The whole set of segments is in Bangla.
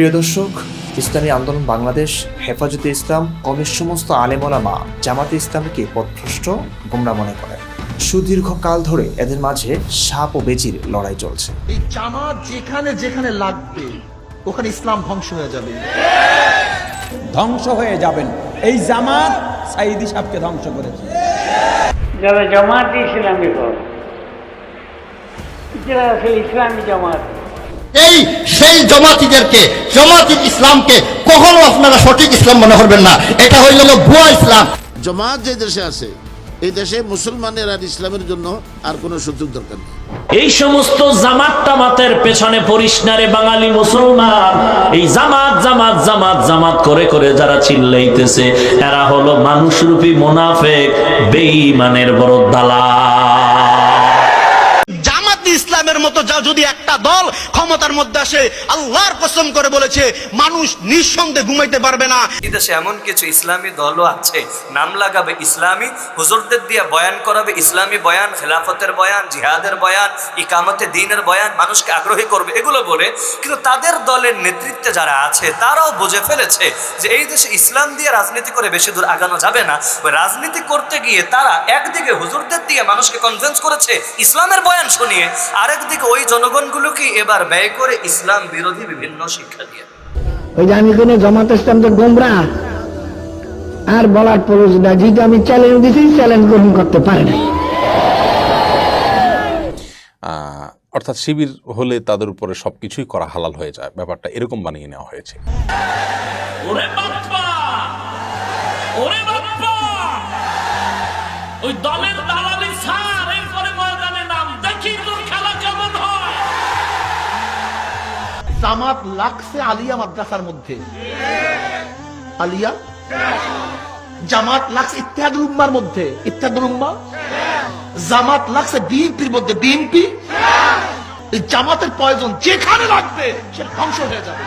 প্রিয় দর্শক ইসলামী আন্দোলন বাংলাদেশ হেফাজতে ইসলাম কমের সমস্ত আলেমলামা জামাতে ইসলামকে পথভ্রষ্ট গোমরা মনে করে। সুদীর্ঘ কাল ধরে এদের মাঝে সাপ ও বেজির লড়াই চলছে। এই জামাত যেখানে যেখানে লাগবে ওখানে ইসলাম ধ্বংস হয়ে যাবে। ধ্বংস হয়ে যাবেন এই জামাত সাইদি সাহেবকে ধ্বংস করেছে। যারা জামাত ইসলামী কর যারা ইসলামী জামাত। এই সেই জমাতিদেরকে জমাতি ইসলামকে কখনো আপনারা সঠিক ইসলাম মনে করবেন না। এটা হইল ভুয়া ইসলাম। জমাত যে দেশে আছে এই দেশে মুসলমানের আর ইসলামের জন্য আর কোনো সুযোগ দরকার নেই। এই সমস্ত জামাত টামাতের পেছনে পড়িস বাঙালি মুসলমান। এই জামাত জামাত জামাত জামাত করে করে যারা চিল্লাইতেছে এরা হলো মানুষরূপী মোনাফেক বেঈমানের বড় দালাল। ইসলামের মতো যা যদি একটা দল ক্ষমতার মধ্যে আসে, আল্লাহর কসম করে বলেছে, মানুষ নিঃসন্দেহে ঘুমাইতে পারবে না। দেশে এমন কিছু ইসলামী দলও আছে, নাম লাগাবে ইসলামী, হুজুরদের দিয়ে বয়ান করাবে ইসলামী বয়ান, খেলাফতের বয়ান, জিহাদের বয়ান, ইকামতে দিনের বয়ান, মানুষকে আগ্রহী করবে, এগুলো বলে, কিন্তু তাদের দলের নেতৃত্বে যারা আছে, তারাও বুঝে ফেলেছে যে এই দেশে ইসলাম দিয়ে রাজনীতি করে বেশি দূর আগানো যাবে না। রাজনীতি করতে গিয়ে তারা একদিকে হুজুরদের দিয়ে মানুষকে কনভিন্স করেছে, ইসলামের বয়ান শুনিয়ে আরেকদিকে ওই জনগণগুলোকে এবার ব্যয় করে ইসলাম বিরোধী বিভিন্ন শিক্ষা দিয়ে। ওই যে আমি কোনো জমাত ইসলাম তো গোমরা। আর বলার প্রয়োজন না যেটা আমি চ্যালেঞ্জ দিছি চ্যালেঞ্জ গ্রহণ করতে পারে আহ, অর্থাৎ শিবির হলে তাদের উপরে সবকিছুই করা হালাল হয়ে যায় ব্যাপারটা এরকম বানিয়ে নেওয়া হয়েছে। ওই দলের জামাত লাগছে আলিয়া মাদ্রাসার মধ্যে। আলিয়া? জামাত লাগছে ইত্যাদুল উম্মার মধ্যে। ইত্যাদুল উম্মা? জামাত লাগছে বিএনপির মধ্যে। বিএনপি? জামাতের প্রয়োজন যেখানে লাগবে, সে ধ্বংস হয়ে যাবে।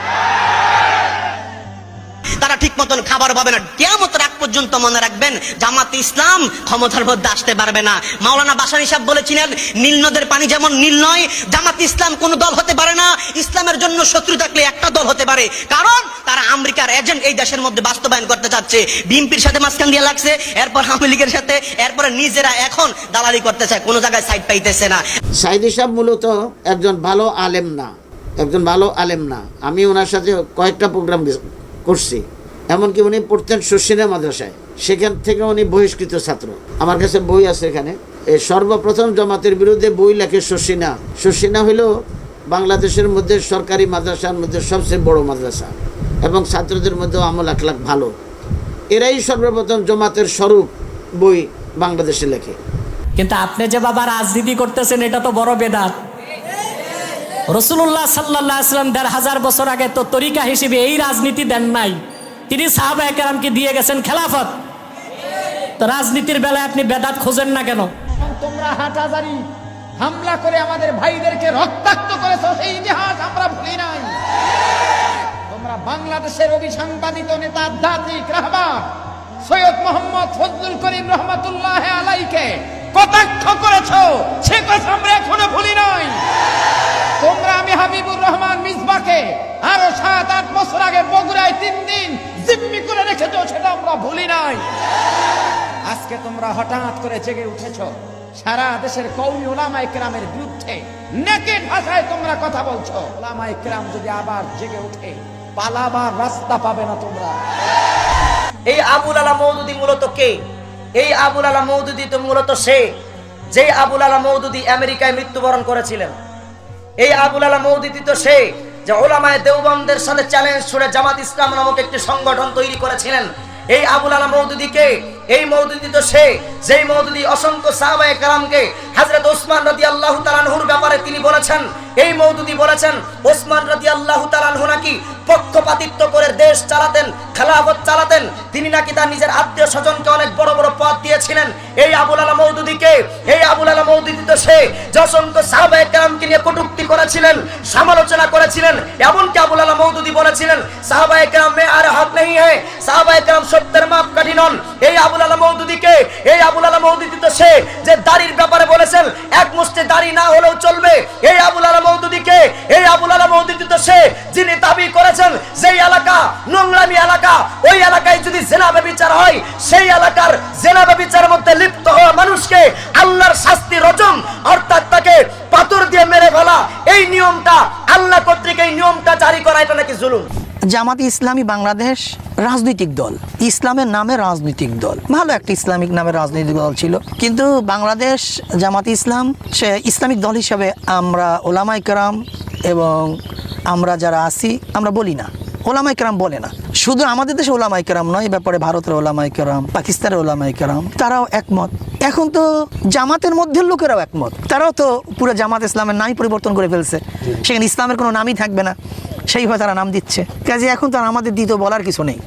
ঠিক মতন খাবার পাবে না। কেয়ামত রাগ পর্যন্ত মনে রাখবেন, জামাত ইসলাম ক্ষমতার মধ্যে আসতে পারবে না। মাওলানা বাসানি সাহেব বলেছিলেন, নীল নদের পানি যেমন নীল নয়, জামাত ইসলাম কোন দল হতে পারে না। ইসলামের জন্য শত্রু থাকলে একটা দল হতে পারে। কারণ তারা আমেরিকার এজেন্ট এই দেশের মধ্যে বাস্তবায়ন করতে চাচ্ছে। বিএনপির সাথে মাঝখান দিয়ে লাগছে, এরপর আওয়ামী লীগের সাথে, এরপরে নিজেরা এখন দালালি করতে চায় কোনো জায়গায় সাইড পাইতেছে না। সাইদি সাহেব মূলত একজন ভালো আলেম না, একজন ভালো আলেম না। আমি ওনার সাথে কয়েকটা প্রোগ্রাম করছি। এমনকি উনি পড়তেন শশিনা মাদ্রাসায়। সেখান থেকে উনি বহিষ্কৃত ছাত্র। আমার কাছে বই আছে এখানে। এই সর্বপ্রথম জমাতের বিরুদ্ধে বই লেখে শশিনা শশিনা হইল বাংলাদেশের মধ্যে সরকারি মাদ্রাসার মধ্যে সবচেয়ে বড় মাদ্রাসা এবং ছাত্রদের মধ্যেও আমল লাখ ভালো। এরাই সর্বপ্রথম জমাতের স্বরূপ বই বাংলাদেশে লেখে। কিন্তু আপনি যে বাবা রাজনীতি করতেছেন, এটা তো বড় বেদাত। রসুল্লাহ সাল্লাহ আসলাম দেড় হাজার বছর আগে তো তরিকা হিসেবে এই রাজনীতি দেন নাই। তিনি সাহাবা একরামকে দিয়ে গেছেন খেলাফত। রাজনীতির বেলায় আপনি বেদাত খোঁজেন না কেন? তোমরা হাটাজারি, হামলা করে আমাদের ভাইদেরকে রক্তাক্ত করেছ, সেই ইতিহাস আমরা ভুলি নাই। তোমরা বাংলাদেশের অভিসাংবাদিত নেতা আধ্যাত্মিক রাহবা, সৈয়দ মোহাম্মদ ফজলুল করিম রহমতুল্লাহ আলাইকে কটাক্ষ করেছ, সে কথা আমরা এখনও ভুলি নাই। তোমরা আমি হাবিবুর রহমান মিসবাকে আরও সাত, আট বছর আজকে তোমরা হঠাৎ করে জেগে উঠেছো। সারা দেশের কৌমি ওলামাই কেরামের বিরুদ্ধে নেকেট ভাষায় তোমরা কথা বলছো। ওলামাই কেরাম যদি আবার জেগে উঠে পালাবার রাস্তা পাবে না তোমরা। এই আবুল আলা মৌদুদি মূলত কে? এই আবুল আলা মৌদুদি তো মূলত সে যে আবুল আলা মৌদুদি আমেরিকায় মৃত্যুবরণ করেছিলেন। এই আবুল আলা মৌদুদি তো সে যে ওলামায় দেওবন্দের সাথে চ্যালেঞ্জ ছুড়ে জামাত ইসলাম নামক একটি সংগঠন তৈরি করেছিলেন। এই আবুল আলা মৌদুদি কে? এই মৌদুদি তো সে, যেই মৌদুদি অসংখ্য সাহাবায়ে কালামকে হযরত ওসমান রাদিয়াল্লাহু তাআলার ব্যাপারে তিনি বলেছেন, এই মৌদুদি বলেছেন, ওসমান রাদিয়াল্লাহু তাআলা নাকি পক্ষপাতিত্ব করে দেশ চালাতেন, খেলাফত চালাতেন, তিনি নাকি তার নিজের আত্মীয় স্বজনকে অনেক বড় বড় পদ দিয়েছিলেন। এই আবুল আলা মৌদুদিকে এই আবুল আলা মৌদুদি তো সে, যে অসংখ্য সাহাবায়ে কেরামকে নিয়ে কটূক্তি করেছিলেন, সমালোচনা করেছিলেন, এমনকি আবুল আলা মৌদুদি বলেছিলেন, সাহাবায়ে কেরাম মে আর হক নেই হ্যায় সাহাবায়ে কেরাম সত্যের মাপকাঠি নন, এই আবুল আলা মৌদুদিকে, এই আবুল আলা মৌদুদি তো সে যে দাড়ির ব্যাপারে বলেছেন, এক মুষ্টি দাড়ি না হলেও চলবে। এই আবুল আলা মৌদুদিকে, এই আবুল আলা মৌদুদি তো সে যিনি দাবি করেছেন, যেই এলাকা, নোংরামি এলাকা, ওই এলাকায় যদি জেনাবে বিচার হয়, সেই এলাকার জেনাবে বিচারের মধ্যে লিপ্ত হওয়া মানুষকে আল্লাহর শাস্তি রজম, অর্থাৎ তাকে পাথর দিয়ে মেরে ফেলা, এই নিয়মটা, আল্লাহ কর্তৃক এই নিয়মটা জারি করা, এটা নাকি জুলুম? জামাত ইসলামী বাংলাদেশ রাজনৈতিক দল। ইসলামের নামে রাজনৈতিক দল। ভালো একটা ইসলামিক নামে রাজনৈতিক দল ছিল। কিন্তু বাংলাদেশ জামাত ইসলাম, সে ইসলামিক দল হিসাবে আমরা ওলামাই কেরাম এবং আমরা যারা আছি, আমরা বলি না। ওলামাই কেরাম বলে না। শুধু আমাদের দেশে ওলামাই কেরাম নয় ব্যাপারে ভারতের ওলামাই কেরাম, পাকিস্তানের ওলামাই কেরাম, তারাও একমত। এখন তো জামাতের মধ্যে লোকেরাও একমত। তারাও তো পুরো জামাত ইসলামের নামই পরিবর্তন করে ফেলছে। সেখানে ইসলামের কোনো নামই থাকবে না। সেইভাবে তারা নাম দিচ্ছে। কাজে এখন তো আমাদের দ্বিতীয় বলার কিছু নেই।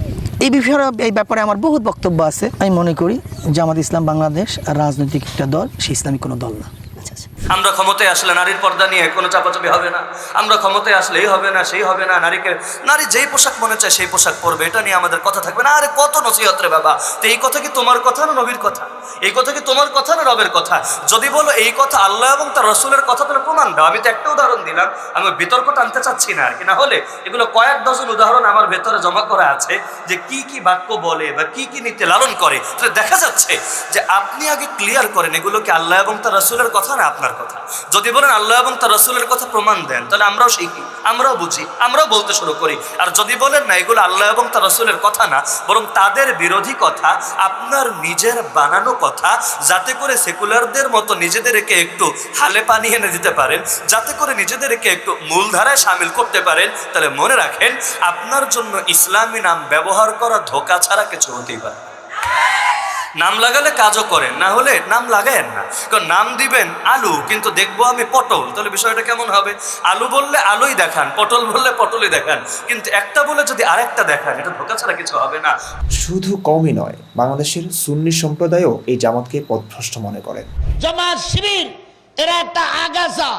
এই বিষয়ে এই ব্যাপারে আমার বহুত বক্তব্য আছে। আমি মনে করি জামাত ইসলাম বাংলাদেশ রাজনৈতিক একটা দল, সে ইসলামিক কোনো দল না। আমরা ক্ষমতায় আসলে নারীর পর্দা নিয়ে কোনো চাপাচাপি হবে না। আমরা ক্ষমতায় আসলে এই হবে না, সেই হবে না। নারীকে, নারী যেই পোশাক মনে চায় সেই পোশাক পরবে, এটা নিয়ে আমাদের কথা থাকবে না। আরে কত নসিহত রে বাবা। তো এই কথা কি তোমার কথা না নবীর কথা? এই কথা কি তোমার কথা না রবের কথা? যদি বলো এই কথা আল্লাহ এবং তার রসুলের কথা, তাহলে প্রমাণ দাও। আমি তো একটা উদাহরণ দিলাম। আমি বিতর্ক টানতে চাচ্ছি না আর কি। না হলে এগুলো কয়েক ডজন উদাহরণ আমার ভেতরে জমা করা আছে যে কি কি বাক্য বলে বা কি কি নীতি লালন করে। দেখা যাচ্ছে যে আপনি আগে ক্লিয়ার করেন এগুলো কি আল্লাহ এবং তার রসুলের কথা না আপনার কথা। যদি বলেন আল্লাহ এবং তার রসুলের কথা প্রমাণ দেন, তাহলে আমরাও শিখি, আমরাও বুঝি, আমরাও বলতে শুরু করি। আর যদি বলেন না, এগুলো আল্লাহ এবং তার রসুলের কথা না, বরং তাদের বিরোধী কথা, আপনার নিজের বানানো কথা, যাতে করে সেকুলারদের মতো নিজেদেরকে একটু হালে পানি এনে দিতে পারেন, যাতে করে নিজেদেরকে একটু মূলধারায় সামিল করতে পারেন, তাহলে মনে রাখেন, আপনার জন্য ইসলামী নাম ব্যবহার করা ধোকা ছাড়া কিছু হতেই পারে নাম লাগালে কাজও করেন না হলে নাম লাগায়েন না। কারণ নাম দিবেন আলু কিন্তু দেখব আমি পটল তাহলে বিষয়টা কেমন হবে? আলু বললে আলুই দেখান পটল বললে পটলই দেখান কিন্তু একটা বলে যদি আরেকটা দেখান এটা ধোকা ছাড়া কিছু হবে না। শুধু কমই নয় বাংলাদেশের সুন্নি সম্প্রদায়ও এই জামাতকে পথভ্রষ্ট মনে করেন। জামাত শিবির এরা একটা আগাছা।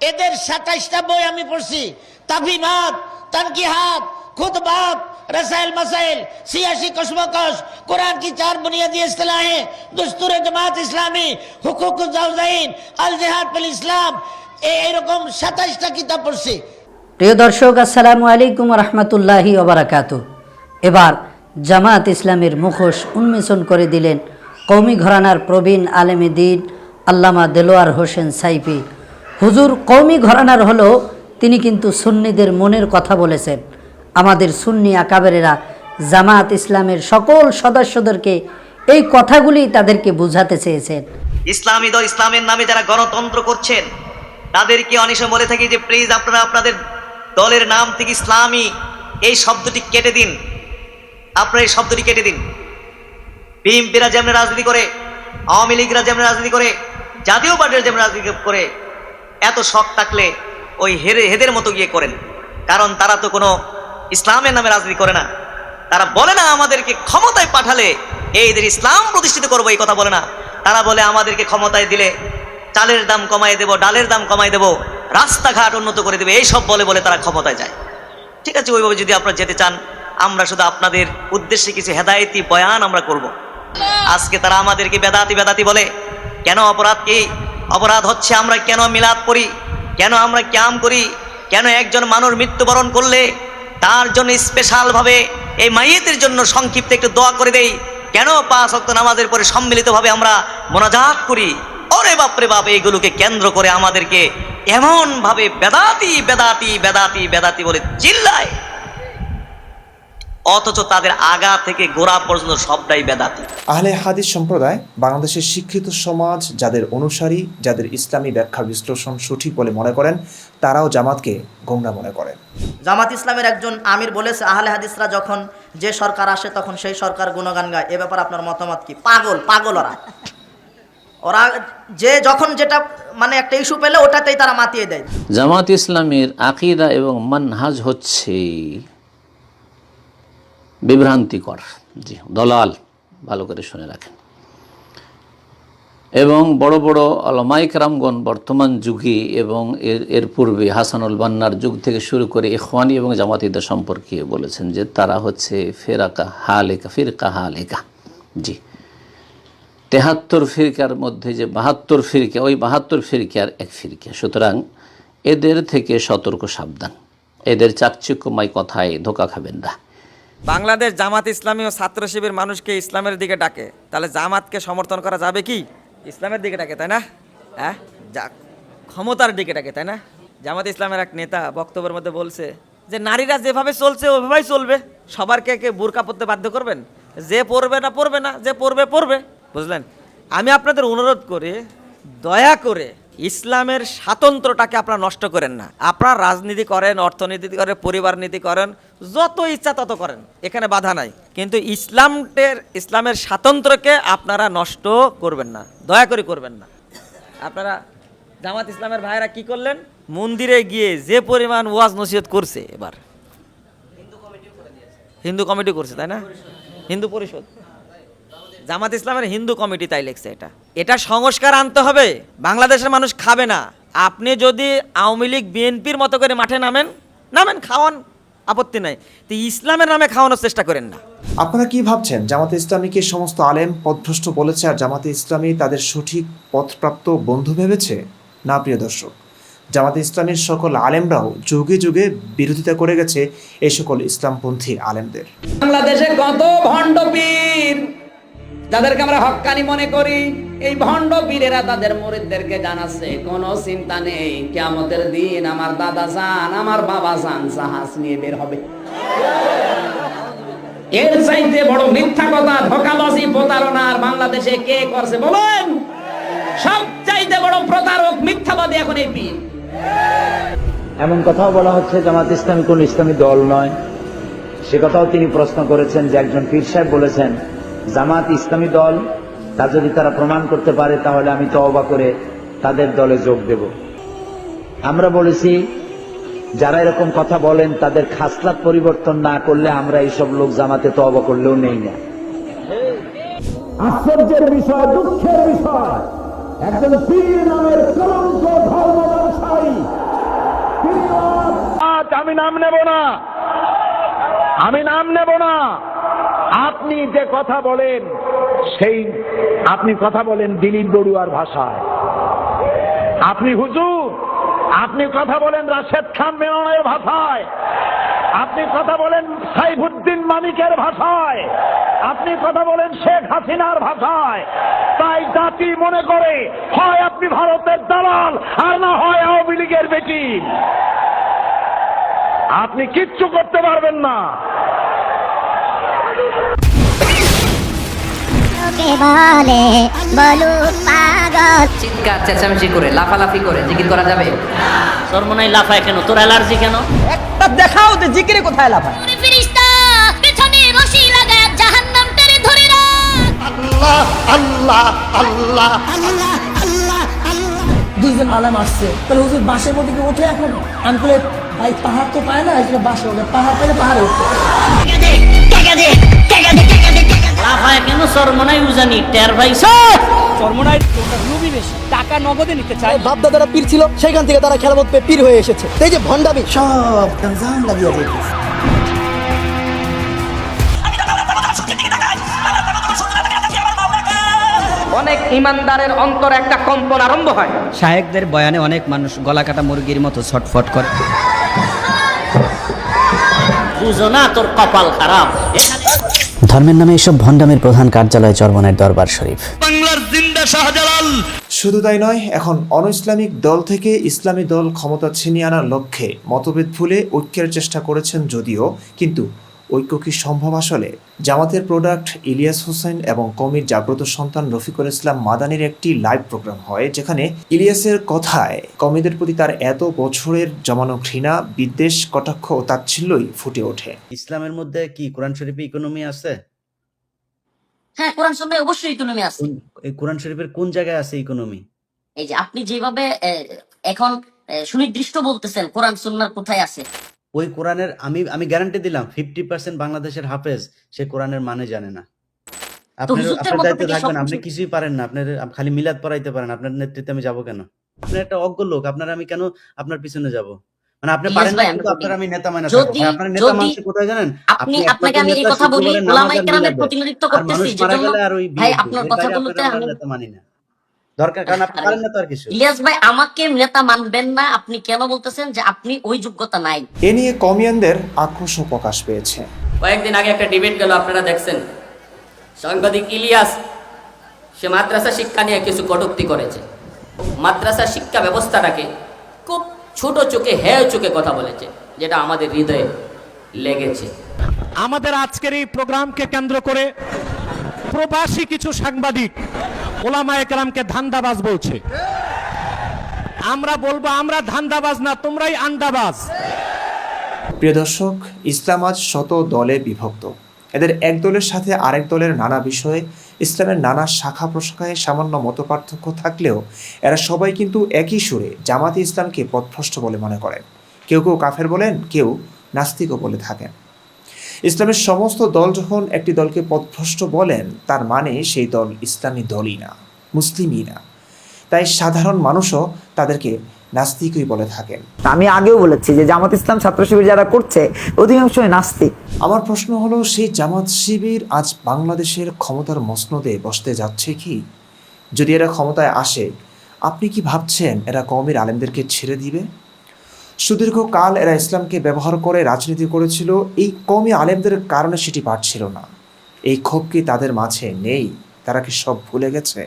এদের সাতাইশটা বই আমি পড়ছি। তাফিমাত তানকিহাত খুতবাত रसाइल मसाइल सियासी कशमकश कुरान की चार बुनियादी असलाहें दस्तूर जमात इस्लामी हुकूक जाउजाइन अल जिहाद बिल इस्लाम এরকম সাতাইশটা কিতাব পড়ছি প্রিয় দর্শক আসসালামু আলাইকুম রহমতুল্লাহি ওবরাকাতু এবার জামাত ইসলামের মুখোশ উন্মোচন করে দিলেন কৌমি ঘরানার প্রবীণ আলেমে দিন আল্লামা দেলোয়ার হোসেন সাইফি হুজুর কৌমি ঘরানার হলো তিনি কিন্তু সুন্নিদের মনের কথা বলেছেন আমাদের সুন্নি আকাবেরেরা জামাত ইসলামের সকল সদস্যদেরকে এই কথাগুলি তাদেরকে বুঝাতে চেয়েছেন। ইসলামী দল ইসলামের নামে যারা গণতন্ত্র করছেন, তাদেরকে অনেক সময় বলে থাকি যে প্লিজ আপনারা আপনাদের দলের নাম থেকে ইসলামী এই শব্দটি কেটে দিন। আপনারা এই শব্দটি কেটে দিন। বিএনপিরা যেমন রাজনীতি করে, আওয়ামী লীগরা যেমন রাজনীতি করে, জাতীয় পার্টিরা যেমন রাজনীতি করে, এত শখ থাকলে ওই হেরে হেদের মতো গিয়ে করেন। কারণ তারা তো কোনো ইসলামের নামে রাজনীতি করে না। তারা বলে না, আমাদেরকে ক্ষমতায় পাঠালে এইদের ইসলাম প্রতিষ্ঠিত করব, এই কথা বলে না। তারা বলে, আমাদেরকে ক্ষমতায় দিলে চালের দাম কমাই দেব, ডালের দাম কমাই দেব, রাস্তাঘাট উন্নত করে দেবে এইসব বলে বলে তারা ক্ষমতায় যায়। ঠিক আছে, ওইভাবে যদি আপনারা যেতে চান, আমরা শুধু আপনাদের উদ্দেশ্যে কিছু হেদায়তি বয়ান আমরা করব। আজকে তারা আমাদেরকে বেদাতি বেদাতি বলে, কেন অপরাধ কি? অপরাধ হচ্ছে আমরা কেন মিলাদ করি কেন আমরা ক্যাম করি? কেন একজন মানুষ মৃত্যুবরণ করলে তার জন্য স্পেশালভাবে এই মাইয়েতের জন্য সংক্ষিপ্ত একটু দোয়া করে দেই। কেন পাঁচ অক্ত নামাজের পরে সম্মিলিতভাবে আমরা মোনাজাত করি? অরে বাপরে বাপ, এইগুলোকে কেন্দ্র করে আমাদেরকে এমনভাবে বেদাতি বেদাতি বেদাতি বেদাতি বলে চিল্লায়। অথচ তাদের আগা থেকে গোড়া পর্যন্ত সবটাই বেদাতি। আহলে হাদিস সম্প্রদায় বাংলাদেশের শিক্ষিত সমাজ যাদের অনুসারী যাদের ইসলামী ব্যাখ্যা বিশ্লেষণ সঠিক বলে মনে করেন তারাও জামাতকে গোমরা মনে করেন। জামাত ইসলামের একজন আমির বলেছে আহলে হাদিসরা যখন যে সরকার আসে তখন সেই সরকার গুণগান গায়। এ ব্যাপারে আপনার মতামত কি? পাগল পাগল ওরা। ওরা যে যখন যেটা মানে একটা ইস্যু পেলে ওটাতেই তারা মাতিয়ে দেয়। জামাত ইসলামের আকিদা এবং মানহাজ হচ্ছে বিভ্রান্তিকর। জি, দলাল, ভালো করে শুনে রাখেন। এবং বড় বড় আলমাইক রামগণ বর্তমান যুগে এবং এর এর পূর্বে হাসানুল বান্নার যুগ থেকে শুরু করে ইখওয়ানি এবং জামাতিদের সম্পর্কে বলেছেন যে তারা হচ্ছে ফেরাকা হালেকা, ফিরকা হালেকা। জি। তেহাত্তর ফিরকার মধ্যে যে বাহাত্তর ফিরকা, ওই বাহাত্তর ফিরকার এক ফিরকা। সুতরাং এদের থেকে সতর্ক সাবধান। এদের চাকচিক্যময় কথায় ধোকা খাবেন না। বাংলাদেশ জামাত ইসলামী ও ছাত্র শিবির মানুষকে ইসলামের দিকে ডাকে। তাহলে জামাতকে সমর্থন করা যাবে কি? ইসলামের দিকে ডাকে, তাই না? হ্যাঁ? ক্ষমতার দিকে ডাকে, তাই না? জামাত ইসলামের এক নেতা বক্তব্যের মধ্যে বলছে যে, নারীরা যেভাবে চলছে, ওইভাবেই চলবে। সবার কে কে বোরকা পরতে বাধ্য করবেন? যে পড়বে না পড়বে না, যে পড়বে পড়বে বুঝলেন? আমি আপনাদের অনুরোধ করে, দয়া করে ইসলামের স্বাতন্ত্রটাকে আপনারা নষ্ট করেন না। আপনারা রাজনীতি করেন, অর্থনীতি করেন, পরিবার নীতি করেন, যত ইচ্ছা তত করেন, এখানে বাধা নাই। কিন্তু ইসলামের ইসলামের স্বাতন্ত্র্যকে আপনারা নষ্ট করবেন না, দয়া করে করবেন না। আপনারা জামাত ইসলামের ভাইরা কি করলেন? মন্দিরে গিয়ে যে পরিমাণ ওয়াজ নসিহত করছে এবার। হিন্দু কমিটি করছে, তাই না? হিন্দু পরিষদ। জামাত ইসলামের হিন্দু কমিটি তাই লেখছে এটা। এটা সংস্কার আনতে হবে বাংলাদেশের মানুষ খাবে না। আপনি যদি আওয়ামী লীগ বিএনপির মতো করে মাঠে নামেন নামেন খাওয়ান আপত্তি নাই। তো ইসলামের নামে খাওয়ানোর চেষ্টা করেন না। আপনারা কি ভাবছেন? জামাতে ইসলামীকে সমস্ত আলেম পথভ্রষ্ট বলেছে আর জামাতে ইসলামী তাদের সঠিক পথপ্রাপ্ত বন্ধু ভেবেছে? না প্রিয় দর্শক জামাতে ইসলামীর সকল আলেমরাও যুগে যুগে বিরোধিতা করে গেছে এই সকল ইসলামপন্থী আলেমদের। বাংলাদেশে কত ভণ্ড পীর যাদেরকে আমরা হক্কানি মনে করি। এই ভণ্ড পীরেরা তাদের মুরিদদেরকে জানাচ্ছে, কোনো চিন্তা নেই কেমতের দিন আমার দাদা যান, আমার বাবা যান, জাহাজ নিয়ে বের হবে। এর চাইতে বড় মিথ্যা কথা, ধোকাবাজি প্রতারণা আর বাংলাদেশে কে করছে বলেন? সব চাইতে বড় প্রতারক, মিথ্যাবাদী এখন এই পীর। এমন কথাও বলা হচ্ছে, জামাত ইসলামী কোন ইসলামী দল নয়। সে কথাও তিনি প্রশ্ন করেছেন যে একজন পীর সাহেব বলেছেন জামাত ইসলামী দল তা যদি তারা প্রমাণ করতে পারে তাহলে আমি তওবা করে তাদের দলে যোগ দেব। আমরা বলেছি যারা এরকম কথা বলেন তাদের খাসলাত পরিবর্তন না করলে আমরা এইসব লোক জামাতে তওবা করলেও নেই না। আশ্চর্যের বিষয় দুঃখের বিষয়। একজন পীর নামের কলঙ্ক ধর্ম ব্যবসায়ী আমি নাম নেব না। আমি নাম নেব না। আপনি যে কথা বলেন, সেই আপনি কথা বলেন দিলীপ বড়ুয়ার ভাষায়। আপনি হুজুর, আপনি কথা বলেন রাশেদ খান মেননের ভাষায়। আপনি কথা বলেন সাইফুদ্দিন মানিকের ভাষায়। আপনি কথা বলেন শেখ হাসিনার ভাষায়। তাই জাতি মনে করে, হয় আপনি ভারতের দালাল, আর না হয় আওয়ামী লীগের বেটি আপনি কিচ্ছু করতে পারবেন না। চিৎকার চেঁচামেচি করে লাফালাফি করে জিকির করা যাবে? তোর মনে হয় লাফায় কেন? তোর অ্যালার্জি কেন? একটা দেখাও যে জিকিরে কোথায় লাফায়। আল্লাহ আল্লাহ আল্লাহ। দুইজন আলাম আসছে। তাহলে হুজুর বাসের মধ্যে কি ওঠে এখন? আমি বলে ভাই পাহাড় তো পায় না এখানে বাসে ওঠে পাহাড় পেলে পাহাড়ে উঠতে লাফায় কেন তোর উজানি? টের পাইছ? টাকা নগদে নিতে চায় বাপ দাদারা পীর ছিল সেখান থেকে তারা পীর হয়ে এসেছে। এই যে ভণ্ডামি। সব গান লাগিয়ে দিয়েছে অনেক ইমানদারের অন্তর একটা কম্পন আরম্ভ হয়। শাহেকদের বয়ানে অনেক মানুষ গলা কাটা মুরগির মতো ছটফট করে। বুঝো না তোর কপাল খারাপ। এখানে ধর্মের নামে এসব ভণ্ডামের প্রধান কার্যালয় চরমনের দরবার শরীফ। শুধু তাই নয় এখন অন ইসলামিক দল থেকে ইসলামী দল ক্ষমতা ছিনিয়ে আনার লক্ষ্যে মতভেদ ভুলে ঐক্যের চেষ্টা করেছেন যদিও কিন্তু ঐক্য কি সম্ভব আসলে? জামাতের প্রোডাক্ট ইলিয়াস হোসেন এবং কমির জাগ্রত সন্তান রফিকুল ইসলাম মাদানির একটি লাইভ প্রোগ্রাম হয় যেখানে ইলিয়াসের কথায় কমিদের প্রতি তার এত বছরের জমানো ঘৃণা বিদ্বেষ কটাক্ষ ও তাচ্ছিল্যই ফুটে ওঠে। ইসলামের মধ্যে কি কোরআন শরীফে ইকোনমি আছে? হ্যাঁ কোরআন শুনবে অবশ্যই ইকোনমি আছে। এই কোরআন শরীফের কোন জায়গায় আছে ইকোনমি এই যে আপনি যেভাবে এখন সুনির্দিষ্ট বলতেছেন কোরআন সুন্নার কোথায় আছে। ওই কোরআনের আমি আমি গ্যারান্টি দিলাম ফিফটি পার্সেন্ট বাংলাদেশের হাফেজ সে কোরআনের মানে জানে না। আপনার আপনার দায়িত্বে থাকবেন আপনি কিছুই পারেন না আপনার খালি মিলাদ পড়াইতে পারেন আপনার নেতৃত্বে আমি যাব কেন? আপনি একটা অজ্ঞ লোক আপনার আমি কেন আপনার পিছনে যাব? মানে আপনি পারেন না আমি কিন্তু বলি, আপনার আমি নেতা মানে আপনার নেতা মানুষ কোথায় জানেন? আপনি আপনাকে আমি এই কথা বলি ওলামায়ে কেরামের প্রতিনিধিত্ব করতেছি যেজন্য গেলে আর ওই ভাই আপনার কথাগুলোতে আমি নেতা মানি না। দরকার কারণ আপনি পারেন না তো আর কিছু। ইলিয়াস ভাই আমাকে নেতা মানবেন না। আপনি কেন বলতেছেন যে আপনি ওই যোগ্যতা নাই? এ নিয়ে কমিয়ানদের আক্রোশ প্রকাশ পেয়েছে। কয়েকদিন আগে একটা ডিবেট গেল আপনারা দেখছেন। সাংবাদিক ইলিয়াস সে মাদ্রাসা শিক্ষা নিয়ে কিছু কটূক্তি করেছে। মাদ্রাসা শিক্ষা ব্যবস্থাটাকে খুব ছোট চোখে হ্যাঁ চোখে কথা বলেছে যেটা আমাদের হৃদয়ে লেগেছে। আমাদের আজকের এই প্রোগ্রামকে কেন্দ্র করে প্রবাসী কিছু সাংবাদিক ওলামা ধান্দাবাজ বলছে। আমরা বলব, আমরা ধান্দাবাজ না, তোমরাই আন্দাবাজ। প্রিয় দর্শক, ইসলাম আজ শত দলে বিভক্ত। এদের এক দলের সাথে আরেক দলের নানা বিষয়ে, ইসলামের নানা শাখা প্রশাখায় সামান্য মতপার্থক্য থাকলেও, এরা সবাই কিন্তু একই সুরে জামাতে ইসলামকে পথভ্রষ্ট বলে মনে করেন। কেউ কেউ কাফের বলেন, কেউ নাস্তিকও বলে থাকেন। ইসলামের সমস্ত দল যখন একটি দলকে পথভ্রষ্ট বলেন তার মানে সেই দল ইসলামী দলই না মুসলিমই না। তাই সাধারণ মানুষও তাদেরকে নাস্তিকই বলে থাকেন। আমি আগেও বলেছি যে জামাত ইসলাম ছাত্র শিবির যারা করছে অধিকাংশই নাস্তিক। আমার প্রশ্ন হলো সেই জামাত শিবির আজ বাংলাদেশের ক্ষমতার মসনদে বসতে যাচ্ছে কি? যদি এরা ক্ষমতায় আসে আপনি কি ভাবছেন এরা কওমের আলেমদেরকে ছেড়ে দিবে? সুদীর্ঘ কাল এরা ইসলামকে ব্যবহার করে রাজনীতি করেছিল, এই কমই আলেমদের কারণে সেটি পারছিল না। এই ক্ষোভ কি তাদের মাঝে নেই? তারা কি সব ভুলে গেছে?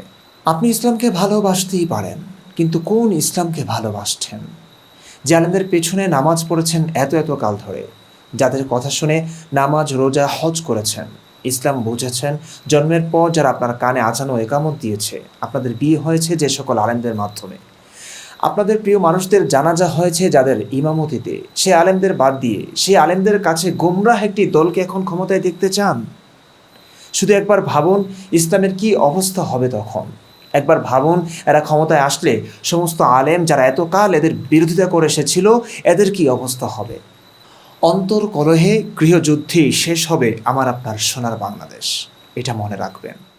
আপনি ইসলামকে ভালোবাসতেই পারেন, কিন্তু কোন ইসলামকে ভালোবাসছেন? যে আলেমদের পেছনে নামাজ পড়েছেন এত এত কাল ধরে, যাদের কথা শুনে নামাজ, রোজা, হজ করেছেন, ইসলাম বুঝেছেন, জন্মের পর যারা আপনার কানে আজানো একামত দিয়েছে, আপনাদের বিয়ে হয়েছে যে সকল আলেমদের মাধ্যমে। আপনাদের প্রিয় মানুষদের জানাজা হয়েছে যাদের ইমামতিতে। সে আলেমদের বাদ দিয়ে সেই আলেমদের কাছে গোমরাহ একটি দলকে এখন ক্ষমতায় দেখতে চান। শুধু একবার ভাবুন, ইসলামের কি অবস্থা হবে তখন? একবার ভাবুন, এরা ক্ষমতায় আসলে সমস্ত আলেম যারা এতকাল এদের বিরোধিতা করে এসেছিল, এদের কি অবস্থা হবে? অন্তর কলহে গৃহযুদ্ধেই শেষ হবে আমার আপনার সোনার বাংলাদেশ। এটা মনে রাখবেন।